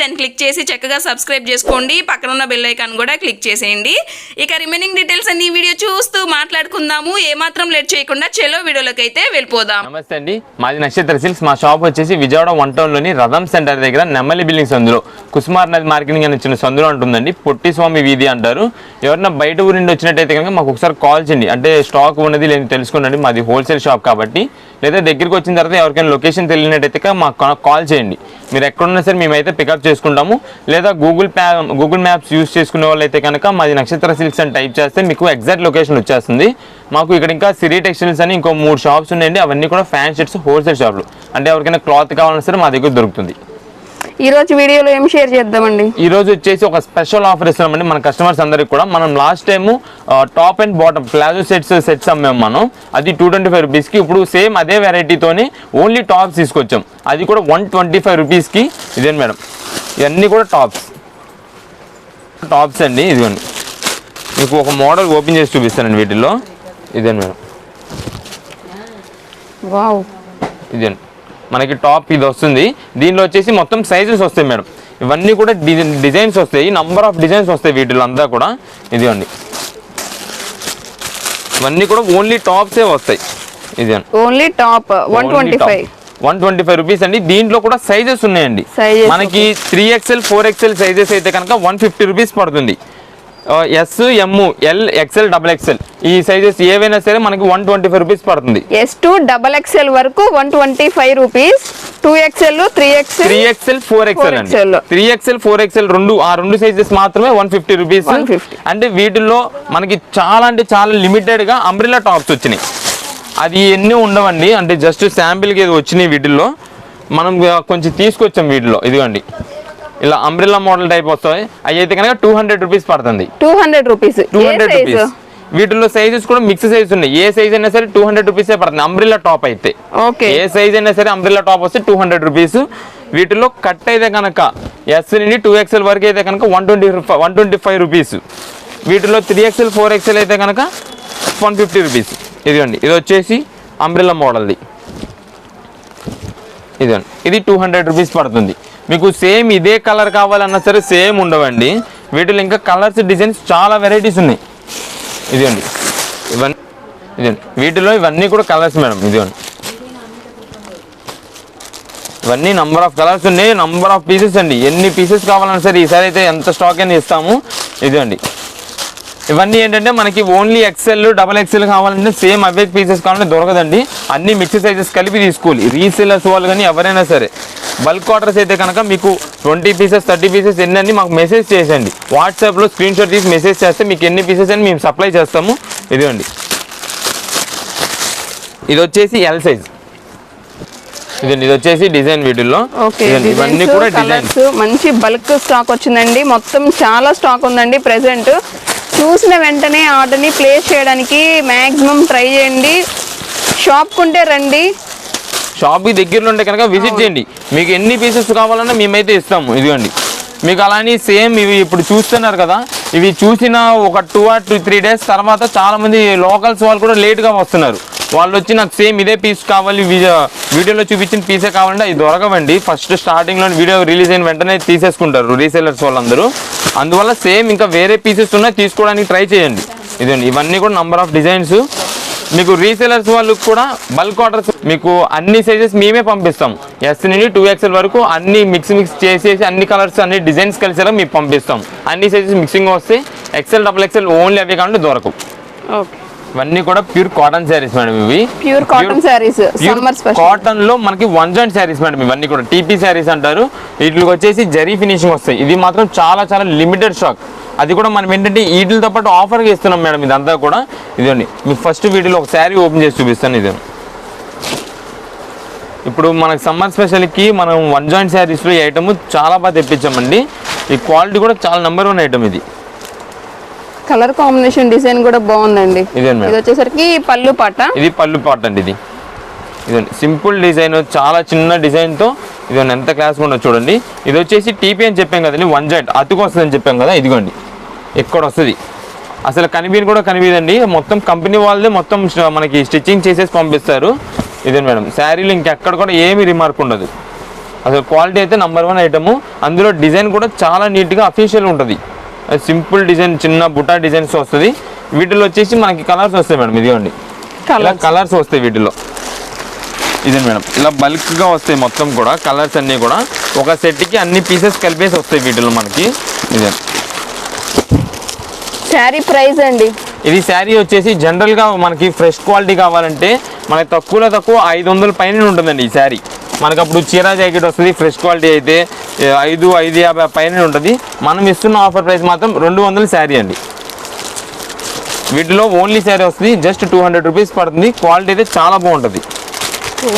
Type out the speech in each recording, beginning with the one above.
దాన్ని క్లిక్ చేసి చక్కగా సబ్స్క్రైబ్ చేసుకోండి. పక్కన ఉన్న బెల్ ఐకాన్ కూడా క్లిక్ చేసేయండి. ఇక రిమైనింగ్ డీటెయిల్స్ అన్ని వీడియో చూస్తూ మాట్లాడుకుందాము. ఏమాత్రం లేట్ చేయకుండా చెలో వీడియోలోకి అయితే వెళ్ళిపోదాం. నమస్తే అండి. మాది నక్షత్ర సిల్క్స్ మా షాప్ వచ్చేసి విజయవాడ వన్ టౌన్లోని రథం సెంటర్ దగ్గర నెమ్మలి బిల్డింగ్ సందులో కుసుమార్ నది మార్కెటింగ్ అని వచ్చిన సందులో ఉంటుందండి. పొట్టి స్వామి వీధి అంటారు. ఎవరన్నా బయట ఊరి నుండి వచ్చినట్టయితే కనుక మాకు ఒకసారి కాల్ చేయండి. అంటే స్టాక్ ఉన్నది లేని తెలుసుకోండి. మాది హోల్సేల్ షాప్ కాబట్టి. లేదా దగ్గరికి వచ్చిన తర్వాత ఎవరికైనా లొకేషన్ తెలియనట్టయితే మాకు కాల్ చేయండి. మీరు ఎక్కడున్నా సరే మేమైతే పికప్ చేసుకుంటాము. లేదా గూగుల్ ప్యా గూగుల్ మ్యాప్స్ యూస్ చేసుకునే వాళ్ళైతే కనుక మాది నక్షత్ర సిల్క్స్ అని టైప్ చేస్తే మీకు ఎగ్జాక్ట్ లొకేషన్ వచ్చేస్తుంది. మాకు ఇక్కడ ఇంకా సిరీ టెక్స్టైల్స్ అని ఇంకో మూడు షాప్స్ ఉన్నాయండి. అవన్నీ కూడా ఫ్యాన్ షర్ట్స్ హోల్సేల్ షాప్లు అంటే ఎవరికైనా క్లాత్ కావాలన్నా సరే మా దగ్గర దొరుకుతుంది. ఈ రోజు వీడియోలో ఏం షేర్ చేద్దామండి? ఈ రోజు వచ్చేసి ఒక స్పెషల్ ఆఫర్ ఇస్తున్నామండి మన కస్టమర్స్ అందరికి కూడా. మనం last time top and bottom palazzo sets sets అమ్మాము మనం. అది టూ ట్వంటీ ఫైవ్ రూపీస్కి ఇప్పుడు సేమ్ అదే వెరైటీతోని ఓన్లీ టాప్స్ తీసుకొచ్చాం. అది కూడా వన్ ట్వంటీ ఫైవ్ రూపీస్కి ఇదేంటి మేడం? ఇవన్నీ కూడా టాప్స్ టాప్స్ అండి ఇదిగోండి. మీకు ఒక మోడల్ ఓపెన్ చేసి చూపిస్తానండి వీటిల్లో. ఇదేంటి మేడం? ఇదండి మనకి టాప్ ఇది వస్తుంది. దీనిలో వచ్చేసి మొత్తం సైజెస్ వస్తాయి మేడం. ఇవన్నీ కూడా డిజైన్ డిజైన్స్ వస్తాయి. నంబర్ ఆఫ్ డిజైన్స్ వస్తాయి వీటిలో అంతా కూడా. ఇదిగోండి. ఇవన్నీ కూడా ఓన్లీ టాప్సే వస్తాయి. ఇదండి only top one twenty five one twenty five rupees అండి. దీంట్లో కూడా సైజెస్ ఉన్నాయండి. మనకి three XL four XL sizes అయితే కనుక వన్ ఫిఫ్టీ రూపీస్ పడుతుంది. S M L XL double XL ఈ సైజెస్ ఏవైనా సరే మనకి వన్ ట్వంటీ ఫైవ్ రూపీస్ పడుతుంది. ఎస్ టూ డబల్ ఎక్స్ఎల్ వరకు one twenty five rupees two XL three XL three XL four XL అండి. 4XL. Three XL four XL రెండు ఆ రెండు సైజెస్ మాత్రమే వన్ ఫిఫ్టీ రూపీస్ 150. అంటే వీటిల్లో మనకి చాలా అంటే చాలా లిమిటెడ్గా అంబ్రిల్లా టాప్స్ వచ్చినాయి. అది ఎన్ని ఉండవండి అంటే జస్ట్ శాంపిల్కి ఏదో వచ్చినాయి వీటిల్లో. మనం కొంచెం తీసుకొచ్చాం వీటిలో. ఇదిగోండి. ఇలా అంబ్రిల్లా మోడల్ టైప్ వస్తాయి. అవి అయితే కనుక టూ హండ్రెడ్ రూపీస్ పడుతుంది. Two hundred rupees two hundred rupees వీటిలో సైజెస్ కూడా మిక్స్ సైజ్ ఉన్నాయి. ఏ సైజ్ అయినా సరే టూ హండ్రెడ్ రూపీసే పడుతుంది. అంబ్రిల్లా టాప్ అయితే. ఓకే. ఏ సైజ్ అయినా సరే అంబ్రిల్లా టాప్ వస్తే టూ హండ్రెడ్ రూపీస్ వీటిలో కట్ అయితే కనుక ఎస్ నుండి టూ ఎక్స్ఎల్ వరకు అయితే కనుక one twenty one twenty five rupees వీటిలో త్రీ ఎక్స్ఎల్ ఫోర్ ఎక్స్ఎల్ అయితే కనుక వన్ ఫిఫ్టీ రూపీస్ ఇదిగోండి. ఇది వచ్చేసి అంబ్రిల్లా మోడల్ది ఇదిగోండి. ఇది టూ హండ్రెడ్ రూపీస్ పడుతుంది. మీకు సేమ్ ఇదే కలర్ కావాలన్నా సరే సేమ్ ఉండవండి. వీటిలో ఇంకా కలర్స్ డిజైన్స్ చాలా వెరైటీస్ ఉన్నాయి. ఇదిగోండి. ఇవన్నీ ఇదిగోండి. వీటిలో ఇవన్నీ కూడా కలర్స్ మేడం ఇదిగోండి. ఇవన్నీ నంబర్ ఆఫ్ కలర్స్ ఉన్నాయి నంబర్ ఆఫ్ పీసెస్ అండి. ఎన్ని పీసెస్ కావాలన్నా సరే ఈసారి అయితే ఎంత స్టాక్ అయినా ఇస్తాము. ఇదిగోండి. ఇవన్నీ ఏంటంటే మనకి ఓన్లీ ఎక్సెల్ డబల్ ఎక్సెల్ కావాలంటే సేమ్ అవే పీసెస్ కావాలంటే దొరకదండి. అన్ని మిక్స్ సైజెస్ కలిపి తీసుకోవాలి. రీసేలర్స్ వాళ్ళు కానీ ఎవరైనా సరే. బల్క్ ఆర్డర్స్ అయితే కనుక మీకు ట్వంటీ పీసెస్ థర్టీ పీసెస్ ఎన్ని మాకు మెసేజ్ చేసేయండి. వాట్సాప్లో స్క్రీన్ షాట్ తీసి మెసేజ్ చేస్తే మీకు ఎన్ని పీసెస్ అని మేము సప్లై చేస్తాము. ఇదిగోండి. ఇది వచ్చేసి ఎల్ సైజ్ ఇదండి ఇది వచ్చేసి డిజైన్ వీటిల్లో. ఇదండి, ఇవన్నీ కూడా డిజైన్ కలర్స్ మంచి బల్క్ స్టాక్ వచ్చిందండి. మొత్తం చాలా స్టాక్ ఉందండి ప్రెసెంట్ చూసిన వెంటనే ఆర్డర్ని ప్లేస్ చేయడానికి మ్యాక్సిమం ట్రై చేయండి. షాప్ కుంటే రండి. షాప్కి దగ్గరలో ఉంటే కనుక విజిట్ చేయండి. మీకు ఎన్ని పీసెస్ కావాలన్నా మేమైతే ఇస్తాము. ఇదిగోండి. మీకు అలాని సేమ్ ఇవి ఇప్పుడు చూస్తున్నారు కదా. ఇవి చూసిన ఒక two or two three days తర్వాత చాలా మంది లోకల్స్ వాళ్ళు కూడా లేట్గా వస్తున్నారు. వాళ్ళు వచ్చి నాకు సేమ్ ఇదే పీస్ కావాలి వీడియో వీడియోలో చూపించిన పీసే కావాలంటే అది దొరకవండి. ఫస్ట్ స్టార్టింగ్లో వీడియో రిలీజ్ అయిన వెంటనే తీసేసుకుంటారు రీసేలర్స్ వాళ్ళందరూ. అందువల్ల సేమ్ ఇంకా వేరే పీసెస్ ఉన్నాయి తీసుకోవడానికి ట్రై చేయండి. ఇదండి ఇవన్నీ కూడా నంబర్ ఆఫ్ డిజైన్స్ మీకు రీసేలర్స్ వాళ్ళకి కూడా బల్క్ ఆర్డర్స్ మీకు అన్ని సైజెస్ మేమే పంపిస్తాం. ఎస్ నుండి టూ ఎక్స్ఎల్ వరకు అన్ని మిక్స్ మిక్స్ చేసేసి అన్ని కలర్స్ అన్ని డిజైన్స్ కలిసేలా మీకు పంపిస్తాం. అన్ని సైజెస్ మిక్సింగ్ వస్తే ఎక్సెల్ డబుల్ ఎక్సెల్ ఓన్లీ అవి కావాలంటే దొరకవు. ఇవన్నీ కూడా ప్యూర్ కాటన్ శారీస్ మేడం ఇవి. ప్యూర్ కాటన్ శారీస్ కాటన్లో మనకి వన్ జాయింట్ శారీస్ మేడం ఇవన్నీ కూడా. టీపీ శారీస్ అంటారు. వీటికి వచ్చేసి జరీ ఫినిషింగ్ వస్తాయి. ఇది మాత్రం చాలా చాలా లిమిటెడ్ స్టాక్ అది కూడా మనం ఏంటంటే వీటితో పాటు ఆఫర్గా ఇస్తున్నాం మేడం ఇదంతా కూడా. ఇదండి మీకు ఫస్ట్ వీడియోలో ఒక శారీ ఓపెన్ చేసి చూపిస్తాను ఇది. ఇప్పుడు మనకి సమ్మర్ స్పెషల్కి మనం వన్ జాయింట్ శారీస్లో ఈ ఐటమ్ చాలా బాగా తెప్పించామండి. ఈ క్వాలిటీ కూడా చాలా నెంబర్ వన్ ఐటమ్ ఇది. కలర్ కాంబినేషన్ డిజైన్ కూడా బాగుందండి. ఇదే వచ్చేసరికి పళ్ళు పాట. ఇది పళ్ళు పాట అండి ఇది. ఇదండి సింపుల్ డిజైన్ చాలా చిన్న డిజైన్తో ఇది ఎంత క్లాస్గా ఉండదు చూడండి. ఇది వచ్చేసి టీపీ అని చెప్పాం కదండి వన్ జాయింట్ అతుకు వస్తుంది అని చెప్పాం కదా ఇదిగోండి. ఇక్కడ వస్తుంది అసలు కనిపించి కూడా కనిపించదండి మొత్తం కంపెనీ వాళ్ళే మొత్తం మనకి స్టిచ్చింగ్ చేసేసి పంపిస్తారు. ఇదే మేడం శారీలు ఇంకెక్కడ కూడా ఏమీ రిమార్క్ ఉండదు. అసలు క్వాలిటీ అయితే నెంబర్ వన్ ఐటము. అందులో డిజైన్ కూడా చాలా నీట్గా అఫీషియల్ ఉంటుంది. సింపుల్ డిజైన్ చిన్న బుటా డిజైన్స్ వస్తుంది. వీటిలో వచ్చేసి మనకి కలర్స్ వస్తాయి మేడం ఇదిగోండి. ఇలా కలర్ కలర్స్ వస్తాయి వీటిలో. ఇదే మేడం ఇలా బల్క్గా వస్తాయి మొత్తం కూడా కలర్స్ అన్నీ కూడా. ఒక సెట్కి అన్ని పీసెస్ కలిపేసి వస్తాయి వీటిలో మనకి. ఇదే. శారీ ప్రైస్ అండి. ఇది శారీ వచ్చేసి జనరల్గా మనకి ఫ్రెష్ క్వాలిటీ కావాలంటే మనకి తక్కువలో తక్కువ ఐదు వందల పైన ఉంటుందండి ఈ శారీ. మనకి అప్పుడు చీరా జాకెట్ వస్తుంది ఫ్రెష్ క్వాలిటీ అయితే ఐదు ఐదు యాభై పైన ఉంటుంది. మనం ఇస్తున్న ఆఫర్ ప్రైస్ మాత్రం రెండు వందల శారీ అండి. వీటిలో ఓన్లీ శారీ వస్తుంది జస్ట్ టూ హండ్రెడ్ రూపీస్ పడుతుంది. క్వాలిటీ అయితే చాలా బాగుంటుంది.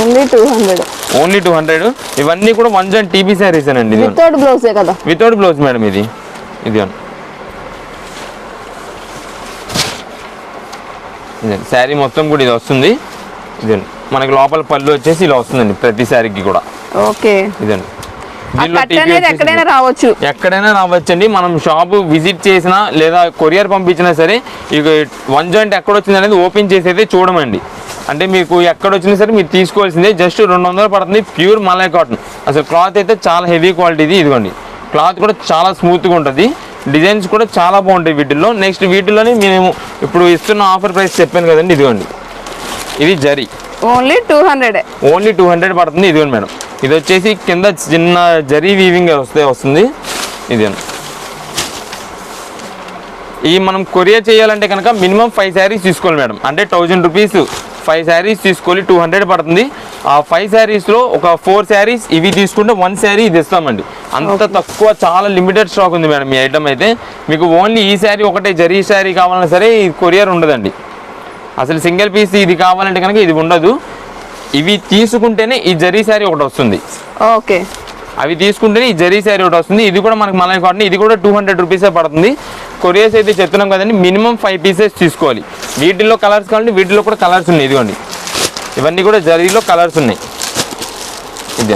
Only two hundred only two hundred ఇవన్నీ కూడా వన్ జాన్ టీబీ శారీస్ అండి వితౌట్ బ్లౌజే కదా? వితౌట్ బ్లౌజ్ మేడం ఇది. ఇది ఇదండి శారీ మొత్తం కూడా ఇది వస్తుంది. ఇదండి మనకి లోపల పళ్ళు వచ్చేసి ఇలా వస్తుందండి ప్రతి శారీకి కూడా. ఓకే. ఇదండి ఎక్కడైనా రావచ్చు. ఎక్కడైనా రావచ్చండి. మనం షాప్ విజిట్ చేసినా లేదా కొరియర్ పంపించినా సరే ఇక వన్ జాయింట్ ఎక్కడ వచ్చింది అనేది ఓపెన్ చేసి అయితే చూడమండి. అంటే మీకు ఎక్కడ వచ్చినా సరే మీరు తీసుకోవాల్సిందే. జస్ట్ రెండు వందలు పడుతుంది. Pure malai cotton. అసలు క్లాత్ అయితే చాలా హెవీ క్వాలిటీ ఇది ఇదిగోండి క్లాత్ కూడా చాలా స్మూత్గా ఉంటుంది. డిజైన్స్ కూడా చాలా బాగుంటాయి వీటిల్లో. నెక్స్ట్ వీటిలోనే మేము ఇప్పుడు ఇస్తున్న ఆఫర్ ప్రైస్ చెప్పాను కదండి ఇదిగోండి. ఇది zari. Only two hundred only two hundred పడుతుంది ఇదిగోండి మేడం. ఇది వచ్చేసి కింద చిన్న జరీ వీవింగ్ వస్తే వస్తుంది. ఇది ఈ మనం కొరియర్ చేయాలంటే కనుక మినిమం ఫైవ్ శారీస్ తీసుకోవాలి మేడం. అంటే థౌజండ్ రూపీస్ ఫైవ్ శారీస్ తీసుకోవాలి టూ హండ్రెడ్ పడుతుంది. ఆ ఫైవ్ శారీస్లో ఒక ఫోర్ శారీస్ ఇవి తీసుకుంటే వన్ శారీ ఇది ఇస్తామండి. అంత తక్కువ చాలా లిమిటెడ్ స్టాక్ ఉంది మేడం ఈ ఐటమ్ అయితే. మీకు ఓన్లీ ఈ శారీ ఒకటే జరీ శారీ కావాలన్నా సరే ఈ కొరియర్ ఉండదండి. అసలు సింగిల్ పీస్ ఇది కావాలంటే కనుక ఇది ఉండదు. ఇవి తీసుకుంటేనే ఈ జరీ శారీ ఒకటి వస్తుంది. ఓకే. అవి తీసుకుంటేనే ఈ జరీ శారీ ఒకటి వస్తుంది. ఇది కూడా మనకి మలై కాటన్ ఇది కూడా టూ హండ్రెడ్ రూపీసే పడుతుంది. కొరియర్స్ అయితే చెప్తున్నాం కదండి మినిమం ఫైవ్ పీసెస్ తీసుకోవాలి. వీటిల్లో కలర్స్ కావాలంటే వీటిలో కూడా కలర్స్ ఉన్నాయి ఇదిగోండి. ఇవన్నీ కూడా జరీలో కలర్స్ ఉన్నాయి. ఇది.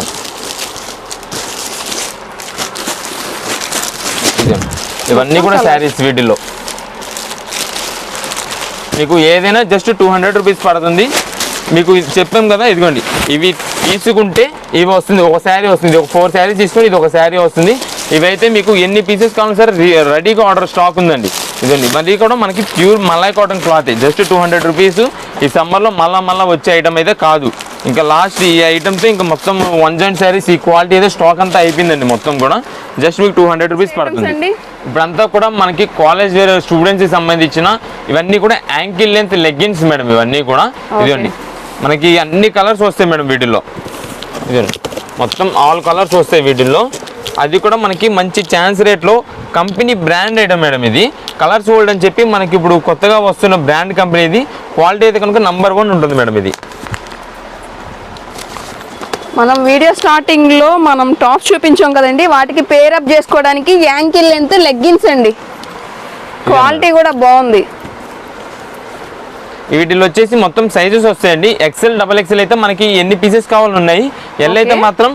ఇదిగోండి. ఇవన్నీ కూడా. శారీస్ వీటిల్లో. మీకు ఏదైనా జస్ట్ టూ హండ్రెడ్ రూపీస్ పడుతుంది. మీకు ఇది చెప్పాం కదా ఇదిగోండి. ఇవి తీసుకుంటే ఇవి వస్తుంది ఒక శారీ వస్తుంది. ఒక ఫోర్ శారీస్ తీసుకొని ఇది ఒక శారీ వస్తుంది. ఇవైతే మీకు ఎన్ని పీసెస్ కావాలి సార్ రెడీగా ఆర్డర్ స్టాక్ ఉందండి. ఇదండి మళ్ళీ కూడా మనకి pure malai cotton cloth just two hundred rupees ఈ సమ్మర్లో మళ్ళా మళ్ళా వచ్చే ఐటమ్ అయితే కాదు. ఇంకా లాస్ట్ ఈ ఐటమ్తో ఇంకా మొత్తం వన్ జాయింట్ శారీస్ ఈ క్వాలిటీ అయితే స్టాక్ అంతా అయిపోయిందండి మొత్తం కూడా. జస్ట్ మీకు టూ హండ్రెడ్ రూపీస్ పడుతుంది. ఇప్పుడంతా కూడా మనకి కాలేజ్ వేర్ స్టూడెంట్స్కి సంబంధించిన ఇవన్నీ కూడా యాంకిల్ లెంత్ లెగ్గిన్స్ మేడం ఇవన్నీ కూడా. ఇదండి మనకి అన్ని కలర్స్ వస్తాయి మేడం వీటిల్లో. ఇదండి మొత్తం ఆల్ కలర్స్ వస్తాయి వీటిల్లో. అది కూడా మనకి మంచి ఛాన్స్ రేట్లో కంపెనీ బ్రాండ్ ఐటమ్ మేడం ఇది. కలర్స్ ఓల్డ్ అని చెప్పి మనకి ఇప్పుడు కొత్తగా వస్తున్న బ్రాండ్ కంపెనీ ఇది. క్వాలిటీ అయితే కనుక నంబర్ వన్ ఉంటుంది మేడం ఇది. మనం వీడియో స్టార్టింగ్లో మనం టాప్స్ చూపించాం కదండి. వాటికి పేరప్ చేసుకోవడానికి యాంకిల్ లెంత్ లెగ్గిన్స్ అండి. క్వాలిటీ కూడా బాగుంది. వీటిలో వచ్చేసి మొత్తం సైజెస్ వస్తాయండి. ఎక్సెల్ డబల్ ఎక్సెల్ అయితే మనకి ఎన్ని పీసెస్ కావాలి ఉన్నాయి ఎల్ అయితే. మాత్రం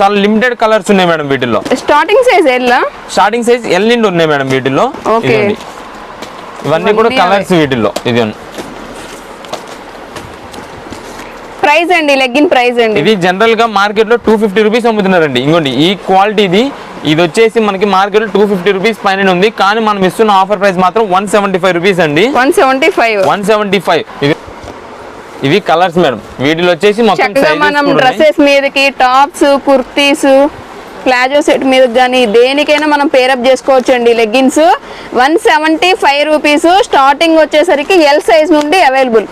చాలా లిమిటెడ్ కలర్స్ ఉన్నాయి మేడం వీటిల్లో. స్టార్టింగ్ సైజ్ ఎల్లా స్టార్టింగ్ సైజ్ ఎల్ నుండి ఉన్నాయి మేడం వీటిల్లో. ఇవన్నీ కూడా కలర్స్ వీటిల్లో. ఇది ప్రైస్ అండి లెగ్గిన్ ప్రైస్ అండి. ఇది జనరల్గా మార్కెట్లో టూ ఫిఫ్టీ రూపీస్ అమ్ముతున్నారండి. ఇంకోండి ఈ క్వాలిటీ ఇది వచ్చేసి మనకి మార్కెట్లో టూ ఫిఫ్టీ రూపీస్ పైన ఉంది. కానీ మనం ఇస్తున్న ఆఫర్ ప్రైస్ మాత్రం వన్ సెవెంటీ ఫైవ్ రూపీస్ అండి. One seventy five one seventy five ఇది ఇవి కలర్స్ మేడం. వీటిలో వచ్చేసి మొత్తం మనం. డ్రెస్సెస్ మీదకి టాప్స్ కుర్తీస్ ప్లాజో సెట్ మీద కానీ దేనికైనా మనం పేరప్ చేసుకోవచ్చు అండి leggings. One seventy five rupees starting వచ్చేసరికి ఎల్ సైజ్ నుండి అవైలబుల్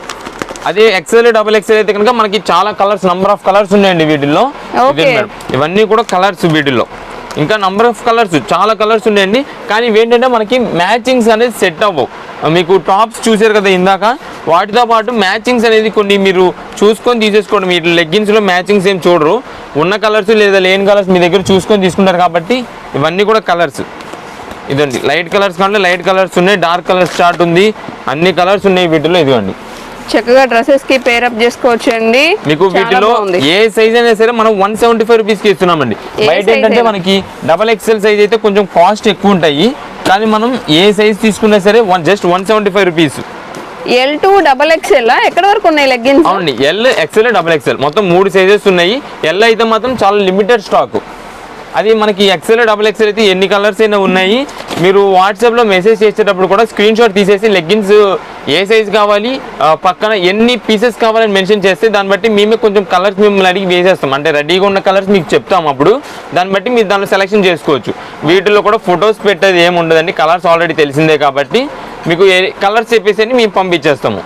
అదే ఎక్సెల్ డబుల్ ఎక్సెల్ అయితే కనుక మనకి చాలా కలర్స్ నంబర్ ఆఫ్ కలర్స్ ఉన్నాయండి వీటిల్లో. ఇవన్నీ కూడా కలర్స్ వీటిల్లో. ఇంకా నంబర్ ఆఫ్ కలర్స్ చాలా కలర్స్ ఉన్నాయండి. కానీ ఏంటంటే మనకి మ్యాచింగ్స్ అనేది సెట్ అవ్వవు. మీకు టాప్స్ చూసారు కదా ఇందాక? వాటితో పాటు మ్యాచింగ్స్ అనేది కొన్ని మీరు చూసుకొని తీసేసుకోండి. మీరు లెగ్గిన్స్లో మ్యాచింగ్స్ ఏం చూడరు. ఉన్న కలర్స్ లేదా లేని కలర్స్ మీ దగ్గర చూసుకొని తీసుకుంటారు కాబట్టి ఇవన్నీ కూడా కలర్స్ ఇదండి. లైట్ కలర్స్ కంటే లైట్ కలర్స్ ఉన్నాయి. డార్క్ కలర్స్ చార్ట్ ఉంది. అన్ని కలర్స్ ఉన్నాయి వీటిలో ఇదిగోండి. చక్కగా డ్రెస్సెస్కి పేరప్ చేసుకోవచ్చు అండి మీకు వీటిలో. ఏ సైజ్ అయినా సరే మనం వన్ సెవెంటీ ఫైవ్ రూపీస్కి ఇస్తున్నామండి. ఏ బయట ఏంటంటే? మనకి డబల్ ఎక్స్ఎల్ సైజ్ అయితే కొంచెం కాస్ట్ ఎక్కువ ఉంటాయి. కానీ మనం ఏ సైజ్ తీసుకున్నా సరే one just one seventy five rupees L two double XL ఎక్కడ వరకు ఉన్నాయి లెగ్గిన్స్ అవునండి ఎల్ ఎక్స్ఎల్ డబల్ ఎక్స్ఎల్ మొత్తం మూడు సైజెస్ ఉన్నాయి. ఎల్ అయితే మాత్రం చాలా లిమిటెడ్ స్టాక్ అది మనకి ఎక్స్ఎల్ డబల్ ఎక్స్ఎల్ అయితే ఎన్ని కలర్స్ అయినా ఉన్నాయి. మీరు వాట్సాప్లో మెసేజ్ చేసేటప్పుడు కూడా స్క్రీన్ షాట్ తీసేసి లెగ్గిన్స్ ఏ సైజ్ కావాలి పక్కన ఎన్ని పీసెస్ కావాలని మెన్షన్ చేస్తే దాన్ని బట్టి మేమే కొంచెం కలర్స్ మిమ్మల్ని అడిగి వేసేస్తాం. అంటే రెడీగా ఉన్న కలర్స్ మీకు చెప్తాం అప్పుడు. దాన్ని బట్టి మీరు దానిలో సెలెక్షన్ చేసుకోవచ్చు. వీటిలో కూడా ఫొటోస్ పెట్టేది ఏమి ఉండదండి. కలర్స్ ఆల్రెడీ తెలిసిందే కాబట్టి మీకు ఏ కలర్స్ చెప్పేసి మేము పంపించేస్తాము.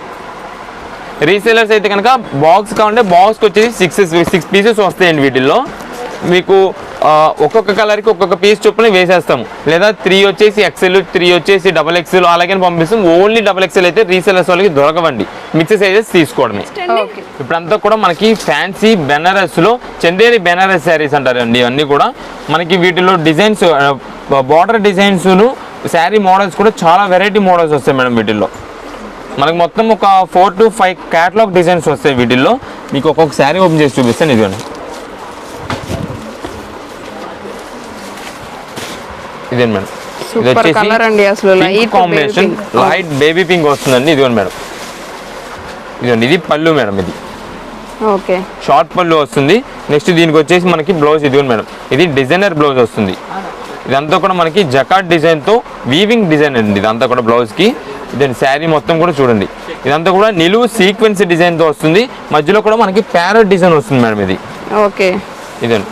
రీసేలర్స్ అయితే కనుక బాక్స్ కావాలంటే బాక్స్కి వచ్చేసి సిక్స్ సిక్స్ పీసెస్ వస్తాయండి వీటిల్లో. మీకు ఒక్కొక్క కలర్కి ఒక్కొక్క పీస్ చొప్పున వేసేస్తాము. లేదా త్రీ వచ్చేసి ఎక్సెల్ త్రీ వచ్చేసి డబల్ ఎక్సెల్ అలాగే పంపిస్తాం. ఓన్లీ డబల్ ఎక్సెల్ అయితే రీసేలర్స్ వాళ్ళకి దొరకవండి. మిక్స్ సైజెస్ తీసుకోవడమే. ఓకే ఇప్పుడంతా కూడా మనకి ఫ్యాన్సీ బెనారస్లో చందేరి బెనారస్ శారీస్ అంటారండి ఇవన్నీ కూడా. మనకి వీటిలో డిజైన్స్ బార్డర్ డిజైన్స్ను శారీ మోడల్స్ కూడా చాలా వెరైటీ మోడల్స్ వస్తాయి మేడం వీటిల్లో. మనకు మొత్తం ఒక four to five catalogue designs వస్తాయి వీటిల్లో. మీకు ఒక్కొక్క శారీ ఓపెన్ చేసి చూపిస్తాను ఇదిగోండి. ఇదే మేడం. ఇది సూపర్ కలర్ అండి అసలు light combination light baby pink వస్తుందండి. ఇదిగోండి మేడం. ఇదిగోండి ఇది పళ్ళు మేడం ఇది. ఓకే. షార్ట్ పళ్ళు వస్తుంది. నెక్స్ట్ దీనికి వచ్చేసి మనకి బ్లౌజ్ ఇదిగోండి మేడం. ఇది డిజైనర్ బ్లౌజ్ వస్తుంది. ఇదంతా కూడా మనకి జకాట్ డిజైన్తో వీవింగ్ డిజైన్ అండి ఇదంతా కూడా బ్లౌజ్కి. ఇదండి శారీ మొత్తం కూడా చూడండి. ఇదంతా కూడా నిలువు సీక్వెన్స్ డిజైన్తో వస్తుంది. మధ్యలో కూడా మనకి ప్యారెట్ డిజైన్ వస్తుంది మేడం ఇది. ఓకే. ఇదండి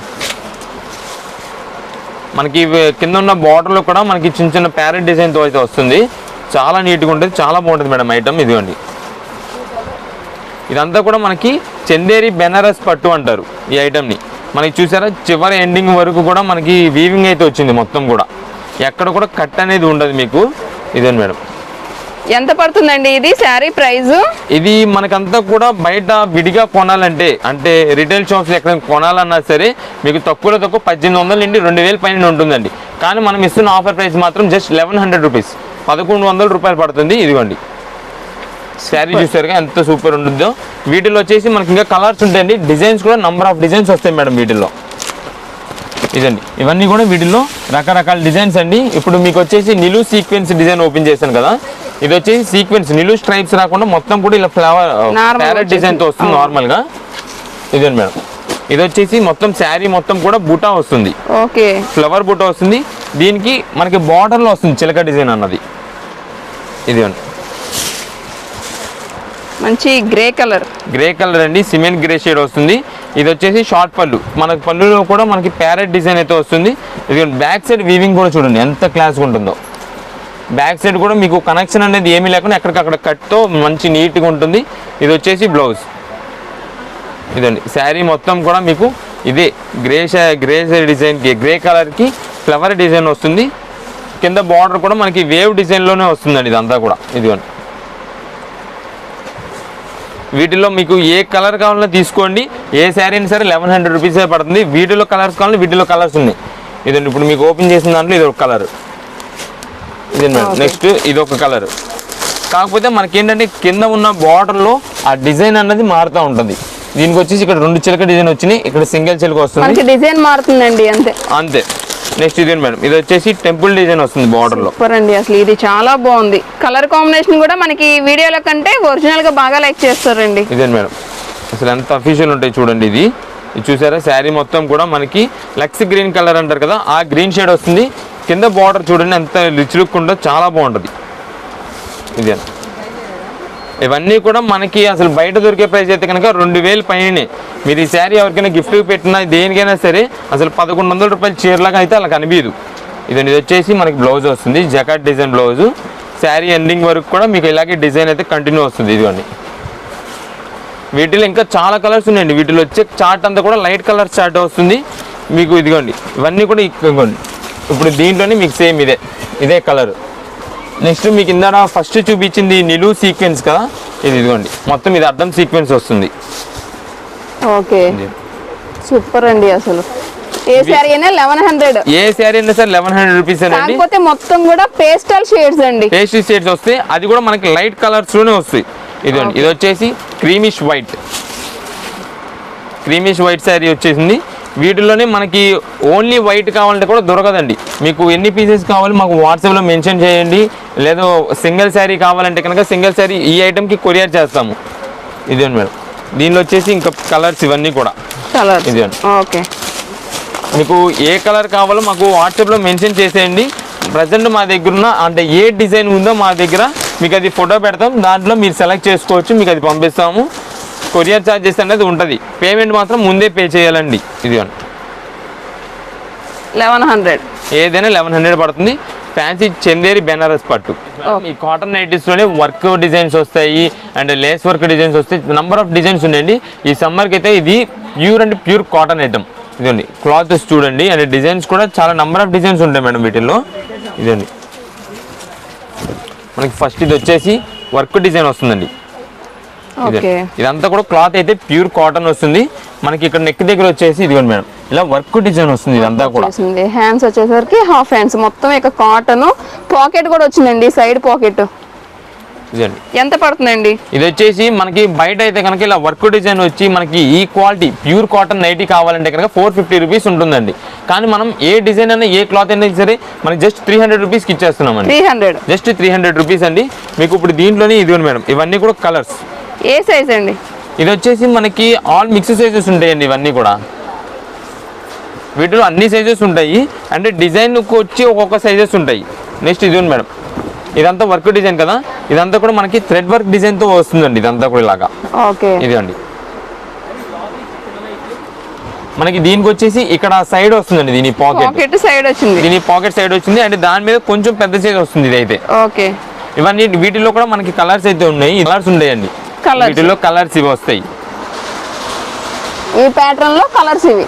మనకి కింద ఉన్న బార్డర్లో కూడా మనకి చిన్న చిన్న ప్యారెట్ డిజైన్తో అయితే వస్తుంది. చాలా నీట్గా ఉంటుంది చాలా బాగుంటుంది మేడం ఐటమ్ ఇదిగోండి. ఇదంతా కూడా మనకి చందేరి బెనారస్ పట్టు అంటారు ఈ ఐటమ్ని మనకి చూసారా చివరి ఎండింగ్ వరకు కూడా మనకి వీవింగ్ అయితే వచ్చింది మొత్తం కూడా. ఎక్కడ కూడా కట్ అనేది ఉండదు మీకు. ఇదేండి మేడం ఎంత పడుతుందండి ఇది శారీ ప్రైస్ ఇది మనకంతా కూడా బయట విడిగా కొనాలంటే అంటే రిటైల్ షాప్స్ ఎక్కడ కొనాలన్నా సరే మీకు తక్కువలో తక్కువ పద్దెనిమిది వందల నుండి రెండు వేల పైన ఉంటుందండి. కానీ మనం ఇస్తున్న ఆఫర్ ప్రైస్ మాత్రం జస్ట్ లెవెన్ హండ్రెడ్ రూపీస్ పదకొండు వందల రూపాయలు పడుతుంది ఇదిగోండి. శారీ చూసారుగా ఎంత సూపర్ ఉంటుందో. వీటిలో వచ్చేసి మనకి ఇంకా కలర్స్ ఉంటాయండి. డిజైన్స్ కూడా నంబర్ ఆఫ్ డిజైన్స్ వస్తాయి మేడం వీటిల్లో. ఇదండి. ఇవన్నీ కూడా వీటిల్లో రకరకాల డిజైన్స్ అండి. ఇప్పుడు మీకు వచ్చేసి నిలువు సీక్వెన్స్ డిజైన్ ఓపెన్ చేశాను కదా. ఇది వచ్చేసి సీక్వెన్స్ నిలువు స్ట్రైప్స్ రాకుండా మొత్తం కూడా ఇలా ఫ్లవర్ ప్యారెట్ వచ్చేసి. డిజైన్తో వస్తుంది నార్మల్గా ఇదండి మేడం. ఇది వచ్చేసి మొత్తం శారీ మొత్తం కూడా బుటా వస్తుంది. ఓకే. ఫ్లవర్ బుట్ట వస్తుంది. దీనికి మనకి బార్డర్లో వస్తుంది చిలక డిజైన్ అన్నది. ఇదిగోండి మంచి గ్రే కలర్ గ్రే కలర్ అండి సిమెంట్ గ్రే షేడ్ వస్తుంది. ఇది వచ్చేసి షార్ట్ పళ్ళు. మనకి పళ్ళులో కూడా మనకి ప్యారెట్ డిజైన్ అయితే వస్తుంది. ఇది బ్యాక్ సైడ్ వీవింగ్ కూడా చూడండి ఎంత క్లాస్గా ఉంటుందో. బ్యాక్ సైడ్ కూడా మీకు కనెక్షన్ అనేది ఏమీ లేకుండా ఎక్కడికక్కడ కట్తో మంచి నీట్గా ఉంటుంది. ఇది వచ్చేసి బ్లౌజ్. ఇదండి. శారీ మొత్తం కూడా మీకు ఇదే గ్రే గ్రే డిజైన్కి గ్రే కలర్కి ఫ్లవర్ డిజైన్ వస్తుంది. కింద బార్డర్ కూడా మనకి వేవ్ డిజైన్లోనే వస్తుందండి ఇదంతా కూడా. ఇదిగోండి. వీటిలో మీకు ఏ కలర్ కావాలన్నా తీసుకోండి. ఏ శారీ అయినా సరే లెవెన్ హండ్రెడ్ రూపీస్ పడుతుంది. వీటిలో కలర్స్ కావాలంటే వీటిలో కలర్స్ ఉన్నాయి. ఇదండి ఇప్పుడు మీకు ఓపెన్ చేసిన దాంట్లో ఇది ఒక కలర్. ఇది మేడం నెక్స్ట్ ఇది ఒక కలర్. కాకపోతే మనకేంటంటే కింద ఉన్న బార్డర్లో ఆ డిజైన్ అన్నది మారుతూ ఉంటుంది. దీనికి వచ్చేసి ఇక్కడ రెండు చిలక డిజైన్ వచ్చినాయి ఇక్కడ సింగిల్ చిలక వస్తుంది. డిజైన్ మారుతుందండి అంతే. అంతే. నెక్స్ట్ ఇదే మేడం. ఇది వచ్చేసి టెంపుల్ డిజైన్ వస్తుంది బార్డర్లో సూపర్ అండి అసలు ఇది చాలా బాగుంది. కలర్ కాంబినేషన్ కూడా మనకి వీడియోలో కంటే ఒరిజినల్గా బాగా లైక్ చేస్తారండి. ఇదే మేడం. అసలు ఎంత అఫీషియల్ ఉంటాయి చూడండి ఇది. ఇది చూసారా? శారీ మొత్తం కూడా మనకి లక్స్ గ్రీన్ కలర్ అంటారు కదా ఆ గ్రీన్ షేడ్ వస్తుంది. కింద బార్డర్ చూడండి ఎంత రిచ్ లుక్ ఉందో చాలా బాగుంటుంది. ఇది. ఇవన్నీ కూడా మనకి అసలు బయట దొరికే ప్రైస్ అయితే కనుక రెండు వేలు పైనే. మీరు ఈ శారీ ఎవరికైనా గిఫ్ట్ పెట్టినా దేనికైనా సరే అసలు పదకొండు వందల రూపాయల చీరలాగా అయితే అలా కనిపించదు. ఇదండి ఇది వచ్చేసి మనకి బ్లౌజ్ వస్తుంది jacquard design blouse sari ending వరకు కూడా మీకు ఇలాగే డిజైన్ అయితే కంటిన్యూ వస్తుంది ఇదిగోండి. వీటిలో ఇంకా చాలా కలర్స్ ఉన్నాయండి. వీటిలో వచ్చే చార్ట్ అంతా కూడా లైట్ కలర్ చార్ట్ వస్తుంది. మీకు ఇదిగోండి ఇవన్నీ కూడా ఇదిగోండి. ఇప్పుడు దీంట్లోనే మీకు సేమ్ ఇదే ఇదే కలర్. నెక్స్ట్ మీకు ఇందాక ఫస్ట్ చూపించింది నిలువు సీక్వెన్స్ కదా ఇది ఇదిగోండి. మొత్తం ఇది అర్థం సీక్వెన్స్ వస్తుంది. ఓకే. ఇది. సూపర్ అండి అసలు. ఏ శారీ అయినా లెవెన్ హండ్రెడ్. ఏ శారీ అయినా సార్ లెవెన్ హండ్రెడ్ రూపీస్ అండి. కాకపోతే మొత్తం కూడా పేస్టల్ షేడ్స్ అండి. పేస్ట్రీ షేడ్స్ వస్తాయి అది కూడా మనకి లైట్ కలర్స్లోనే వస్తాయి. ఇదండి ఇది వచ్చేసి creamish white. Creamish white sari వచ్చేసింది. వీటిలోనే మనకి ఓన్లీ వైట్ కావాలంటే కూడా దొరకదండి. మీకు ఎన్ని పీసెస్ కావాలి మాకు వాట్సాప్లో మెన్షన్ చేయండి. లేదా సింగిల్ శారీ కావాలంటే కనుక సింగిల్ శారీ ఈ ఐటెంకి కొరియర్ చేస్తాము. ఇదేండి మేడం. దీనిలో వచ్చేసి ఇంకా కలర్స్ ఇవన్నీ కూడా. కలర్. ఓకే. మీకు ఏ కలర్ కావాలో మాకు వాట్సాప్లో మెన్షన్ చేసేయండి. ప్రజెంట్ మా దగ్గర ఉన్న అంటే ఏ డిజైన్ ఉందో మా దగ్గర మీకు అది ఫోటో పెడతాం. దాంట్లో మీరు సెలెక్ట్ చేసుకోవచ్చు మీకు అది పంపిస్తాము. కొరియర్ ఛార్జెస్ అనేది ఉంటుంది. పేమెంట్ మాత్రం ముందే పే చేయాలండి. ఇది లెవెన్ హండ్రెడ్ ఏదైనా లెవెన్ హండ్రెడ్ పడుతుంది. ఫ్యాన్సీ చందేరి బెనారస్ పట్టు. ఈ కాటన్ నైటీస్లోనే వర్క్ డిజైన్స్ వస్తాయి. అండ్ లేస్ వర్క్ డిజైన్స్ వస్తాయి. నంబర్ ఆఫ్ డిజైన్స్ ఉన్నాయండి ఈ సమ్మర్కి అయితే ఇది pure and pure cotton item ఇదండి క్లాత్స్ చూడండి. అండ్ డిజైన్స్ కూడా చాలా నంబర్ ఆఫ్ డిజైన్స్ ఉంటాయి మేడం వీటిల్లో. ఇదండి మనకి ఫస్ట్ ఇది వచ్చేసి వర్క్ డిజైన్ వస్తుందండి. ఇదంతా కూడా క్లాత్ అయితే ప్యూర్ కాటన్ వస్తుంది. మనకి ఇక్కడ నెక్ దగ్గర వచ్చేసి ఇదిగోండి మేడం. ఇలా వర్క్ డిజైన్ వస్తుంది ఇదంతా కూడా. హ్యాండ్స్ వచ్చేసరికి హాఫ్ హ్యాండ్స్ మొత్తం ఇక కాటన్. పాకెట్ కూడా వచ్చిందండి సైడ్ పాకెట్ ఎంత పడుతుందండి? ఇది వచ్చేసి మనకి బయట అయితే కనుక ఇలా వర్క్ డిజైన్ వచ్చి మనకి ఈ క్వాలిటీ ప్యూర్ కాటన్ నైటీ కావాలంటే కనుక ఫోర్ ఫిఫ్టీ రూపీస్ ఉంటుందండి. కానీ మనం ఏ డిజైన్ అయినా ఏ క్లాత్ అయినా సరే మనకి జస్ట్ త్రీ హండ్రెడ్ రూపీస్కి ఇచ్చేస్తున్నామండి. Three hundred just three hundred rupees అండి. మీకు ఇప్పుడు దీంట్లోనే ఇదిగోండి మేడం. ఇవన్నీ కూడా కలర్స్ ఏ సైజ్ అండి? ఇది వచ్చేసి మనకి ఆల్ మిక్స్ సైజెస్ ఉంటాయండి ఇవన్నీ కూడా. వీటిలో అన్ని సైజెస్ ఉంటాయి. అంటే డిజైన్కి వచ్చి ఒక్కొక్క సైజెస్ ఉంటాయి. నెక్స్ట్ ఇది ఉంది మేడం. ఇదంతా వర్క్ డిజైన్ కదా? ఇదంతా కూడా మనకి థ్రెడ్ వర్క్ డిజైన్తో వస్తుందండి. ఇదంతా కూడా ఇలాగా. ఓకే. ఇదండి మనకి దీనికి వచ్చేసి ఇక్కడ సైడ్ వస్తుందండి దీని పాకెట్ పాకెట్ సైడ్ వచ్చింది. దీని పాకెట్ సైడ్ వచ్చింది. అంటే దాని మీద కొంచెం పెద్ద సైజ్ వస్తుంది ఇది అయితే ఓకే. ఇవన్నీ వీటిలో కూడా మనకి కలర్స్ అయితే ఉన్నాయి. కలర్స్ ఉంటాయండి. వీటిలో కలర్స్ ఇవి వస్తాయి. ఈ ప్యాటర్న్లో కలర్స్ ఇవి.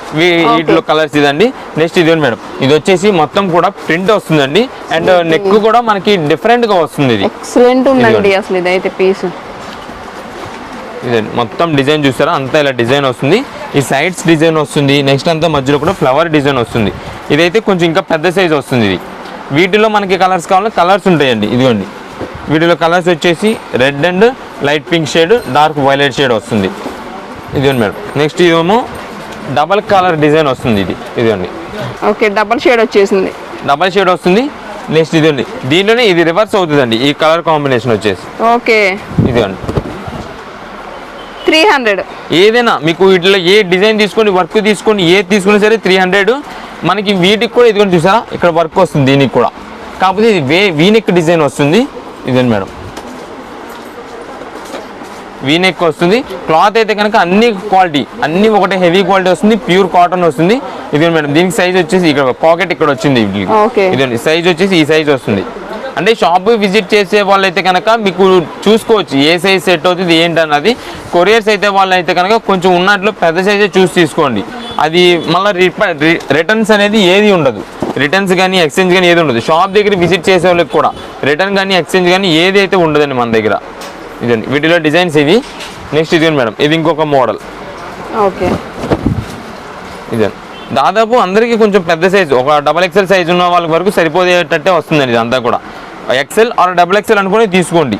వీటిలో కలర్స్ ఇదండి. నెక్స్ట్ ఇది మేడం. ఇది వచ్చేసి మొత్తం కూడా ప్రింట్ వస్తుందండి. అండ్ నెక్ కూడా మనకి డిఫరెంట్గా వస్తుంది ఇది. ఎక్సలెంట్ ఉందండి. అసలు ఇదైతే పీస్ ఇదండి. మొత్తం డిజైన్ చూసారా? అంతా ఇలా డిజైన్ వస్తుంది. ఈ సైడ్స్ డిజైన్ వస్తుంది. నెక్స్ట్ అంతా మధ్యలో కూడా ఫ్లవర్ డిజైన్ వస్తుంది. ఇదైతే కొంచెం ఇంకా పెద్ద సైజ్ వస్తుంది ఇది. వీటిలో మనకి కలర్స్ కావాలంటే కలర్స్ ఉంటాయండి. ఇదిగోండి. వీటిలో కలర్స్ వచ్చేసి red and light pink shade dark violet shade వస్తుంది. ఇదిగోండి మేడం. నెక్స్ట్ ఇదేమో డబల్ కలర్ డిజైన్ వస్తుంది ఇది. ఇదిగోండి ఓకే డబల్ షేడ్ వచ్చేసింది. డబల్ షేడ్ వస్తుంది. నెక్స్ట్ ఇదండి దీంట్లోనే ఇది రివర్స్ అవుతుందండి. ఈ కలర్ కాంబినేషన్ వచ్చేసి. ఓకే. ఇదిగోండి త్రీ హండ్రెడ్. ఏదైనా మీకు వీటిలో ఏ డిజైన్ తీసుకోండి వర్క్ తీసుకోండి ఏది తీసుకున్నా సరే త్రీ హండ్రెడ్. మనకి వీటికి కూడా ఇదిగోండి చూసారా? ఇక్కడ వర్క్ వస్తుంది దీనికి కూడా. కాకపోతే ఇది వే వీనెక్ డిజైన్ వస్తుంది. ఇదండి మేడం. వీనెక్ వస్తుంది. క్లాత్ అయితే కనుక అన్ని క్వాలిటీ అన్ని ఒకటే హెవీ క్వాలిటీ వస్తుంది ప్యూర్ కాటన్ వస్తుంది. ఇదండి మేడం దీనికి సైజ్ వచ్చేసి ఇక్కడ పాకెట్ ఇక్కడ వచ్చింది. ఇదండి సైజ్ వచ్చేసి ఈ సైజ్ వస్తుంది. అంటే షాప్ విజిట్ చేసే వాళ్ళైతే కనుక మీకు చూసుకోవచ్చు ఏ సైజ్ సెట్ అవుతుంది ఏంటి అన్నది కొరియర్స్ అయితే వాళ్ళు అయితే కనుక కొంచెం ఉన్నట్లు పెద్ద సైజే చూసి తీసుకోండి. అది మళ్ళీ రిటర్న్స్ అనేది ఏది ఉండదు. రిటర్న్స్ కానీ ఎక్స్చేంజ్ కానీ ఏది ఉండదు. షాప్ దగ్గర విజిట్ చేసే వాళ్ళకి కూడా రిటర్న్ కానీ ఎక్స్చేంజ్ కానీ ఏది అయితే ఉండదండి మన దగ్గర. ఇదండి. వీటిలో డిజైన్స్ ఇవి నెక్స్ట్ ఇది మేడం. ఇది ఇంకొక మోడల్. ఓకే. ఇదండి. దాదాపు అందరికీ కొంచెం పెద్ద సైజు. ఒక డబల్ ఎక్సెల్ సైజు ఉన్న వాళ్ళ వరకు సరిపోయేటట్టే వస్తుందండి ఇదంతా కూడా. ఎక్సెల్ ఆర్ డబల్ ఎక్సెల్ అనుకుని తీసుకోండి.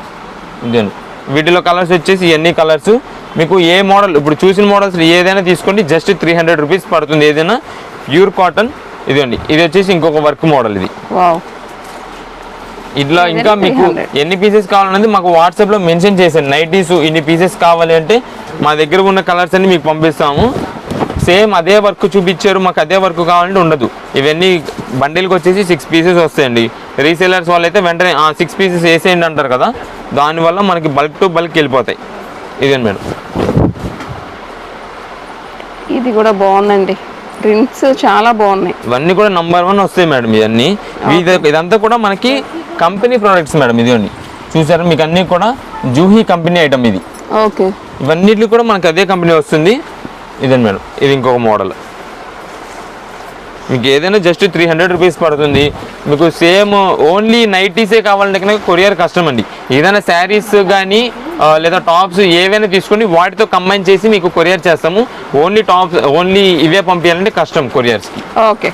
ఇదండి. వీటిలో కలర్స్ వచ్చేసి ఇవన్నీ కలర్స్. మీకు ఏ మోడల్ ఇప్పుడు చూసిన మోడల్స్ ఏదైనా తీసుకోండి. జస్ట్ త్రీ హండ్రెడ్ రూపీస్ పడుతుంది ఏదైనా. ప్యూర్ కాటన్ ఇదండి. ఇది వచ్చేసి ఇంకొక వర్క్ మోడల్ ఇది. ఇట్లా ఇంకా మీకు 300. ఎన్ని పీసెస్ కావాలన్నది మాకు వాట్సాప్లో మెన్షన్ చేశాను నైటీస్ ఇన్ని పీసెస్ కావాలి అంటే మా దగ్గర ఉన్న కలర్స్ అన్ని మీకు పంపిస్తాము. సేమ్ అదే వర్క్ చూపించారు మాకు అదే వర్క్ కావాలంటే ఉండదు. ఇవన్నీ బండిల్కి వచ్చేసి సిక్స్ పీసెస్ వస్తాయండి. రీసేలర్స్ వాళ్ళైతే వెంటనే సిక్స్ పీసెస్ వేసేయండి అంటారు కదా. దానివల్ల మనకి బల్క్ టు బల్క్ వెళ్ళిపోతాయి. ఇదేంటి మేడం. ఇది కూడా బాగుందండి. ప్రింట్స్ చాలా బాగున్నాయి. ఇవన్నీ కూడా నంబర్ వన్ వస్తాయి మేడం ఇవన్నీ. ఇది ఇదంతా కూడా మనకి కంపెనీ ప్రోడక్ట్స్ మేడం ఇదిగోండి చూసారా? మీకు అన్నీ కూడా జూహీ కంపెనీ ఐటమ్ ఇది. ఓకే. ఇవన్నిటి కూడా మనకి అదే కంపెనీ వస్తుంది. ఇదండి మేడం. ఇది ఇంకొక మోడల్ మీకు ఏదైనా జస్ట్ త్రీ హండ్రెడ్ రూపీస్ పడుతుంది. మీకు సేమ్ ఓన్లీ నైటీసే కావాలంటే కనుక కొరియర్ కష్టం అండి. ఏదైనా శారీస్ కానీ లేదా టాప్స్ ఏవైనా తీసుకొని వాటితో కంబైన్ చేసి మీకు కొరియర్ చేస్తాము. ఓన్లీ టాప్స్ ఓన్లీ ఇవే పంపించాలంటే కష్టం కొరియర్స్కి ఓకే.